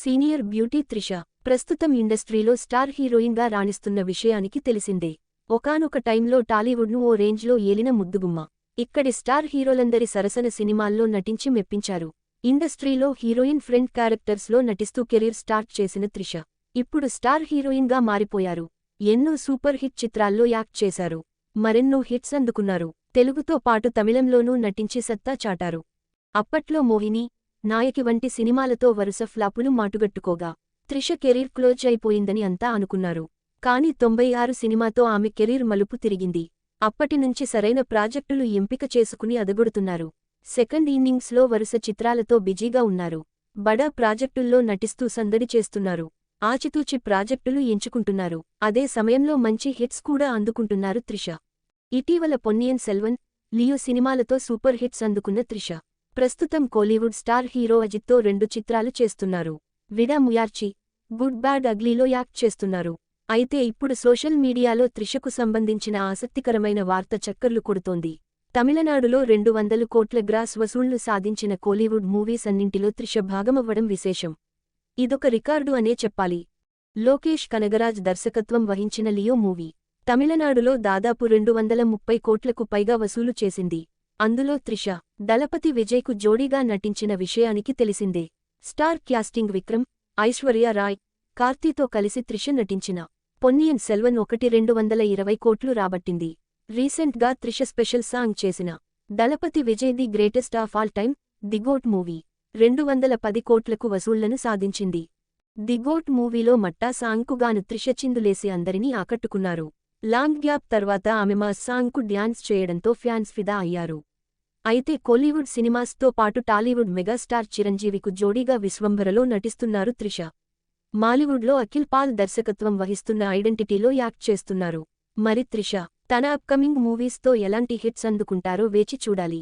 Senior beauty Trisha ప్రస్తుతం ఇండస్ట్రీలో star హీరోయిన్గా రాణిస్తున్న విషయానికి తెలిసిందే. ఒకనొక టైంలో టాలీవుడ్ను ఓ రేంజ్లో ఏలిన ముద్దుగుమ్మ. ఇక్కడి స్టార్ హీరోలందరి సరసన సినిమాల్లో నటించి మెప్పించారు. ఇండస్ట్రీలో హీరోయిన్ ఫ్రెండ్ క్యారెక్టర్స్లో నటిస్తూ కెరీర్ స్టార్ట్ చేసిన త్రిష ఇప్పుడు స్టార్ హీరోయిన్గా మారిపోయారు. ఎన్నో సూపర్ హిట్ చిత్రాల్లో యాక్ట్ చేశారు. మరెన్నో హిట్స్ అందుకున్నారు. తెలుగుతో పాటు తమిళంలోనూ నటించి సత్తా చాటారు. అప్పట్లో మోహిని నాయకి వంటి సినిమాలతో వరుస ఫ్లాపులు మాటుగట్టుకోగా త్రిష కెరీర్ క్లోజ్ అయిపోయిందని అంతా అనుకున్నారు. కాని తొంభై ఆరు సినిమాతో ఆమె కెరీర్ మలుపు తిరిగింది. అప్పటినుంచి సరైన ప్రాజెక్టులు ఎంపిక చేసుకుని అదగొడుతున్నారు. సెకండ్ ఇన్నింగ్స్లో వరుస చిత్రాలతో బిజీగా ఉన్నారు. బడా ప్రాజెక్టుల్లో నటిస్తూ సందడి చేస్తున్నారు. ఆచితూచి ప్రాజెక్టులు ఎంచుకుంటున్నారు. అదే సమయంలో మంచి హిట్స్ కూడా అందుకుంటున్నారు త్రిష. ఇటీవల పొన్నియన్ సెల్వన్ లియో సినిమాలతో సూపర్ హిట్స్ అందుకున్న త్రిష. ప్రస్తుతం కోలీవుడ్ స్టార్ హీరో అజిత్తో రెండు చిత్రాలు చేస్తున్నారు. విడా ముయార్చి గుడ్ బ్యాడ్ అగ్లీలో యాక్ట్ చేస్తున్నారు. అయితే ఇప్పుడు సోషల్ మీడియాలో త్రిషకు సంబంధించిన ఆసక్తికరమైన వార్త చక్కర్లు కొడుతోంది. తమిళనాడులో రెండు వందలు కోట్ల గ్రాస్ వసూళ్ళు సాధించిన కోలీవుడ్ మూవీస్ అన్నింటిలో త్రిష భాగమవ్వడం విశేషం. ఇదొక రికార్డు అనే చెప్పాలి. లోకేష్ కనగరాజ్ దర్శకత్వం వహించిన లియో మూవీ. తమిళనాడులో దాదాపు రెండు వందల ముప్పై కోట్లకు పైగా వసూలు చేసింది. అందులో త్రిష దళపతి విజయ్కు జోడీగా నటించిన విషయానికి తెలిసిందే. స్టార్ క్యాస్టింగ్ విక్రమ్ ఐశ్వర్య రాయ్ కార్తీతో కలిసి త్రిష నటించిన పొన్నియన్ సెల్వన్ ఒకటి రెండు వందల ఇరవై కోట్లు రాబట్టింది. రీసెంట్గా త్రిష స్పెషల్ సాంగ్ చేసిన Thalapathy Vijay the greatest of all time the GOAT movie రెండు వందల పది కోట్లకు వసూళ్ళను సాధించింది. దిగోట్ మూవీలో మట్టా సాంగ్కుగాను త్రిష చిందులేసి అందరినీ ఆకట్టుకున్నారు. లాంగ్ గ్యాప్ తర్వాత ఆమె మా సాంగ్కు డ్యాన్స్ చేయడంతో ఫ్యాన్స్ ఫిదా అయ్యారు. అయితే కోలీవుడ్ సినిమాస్తో పాటు టాలీవుడ్ మెగాస్టార్ చిరంజీవికు జోడీగా విశ్వంభరలో నటిస్తున్నారు త్రిష. మాలీవుడ్లో అఖిల్ పాల్ దర్శకత్వం వహిస్తున్న ఐడెంటిటీలో యాక్ట్ చేస్తున్నారు. మరి త్రిష తన అప్కమింగ్ మూవీస్తో ఎలాంటి హిట్స్ అందుకుంటారో వేచి చూడాలి.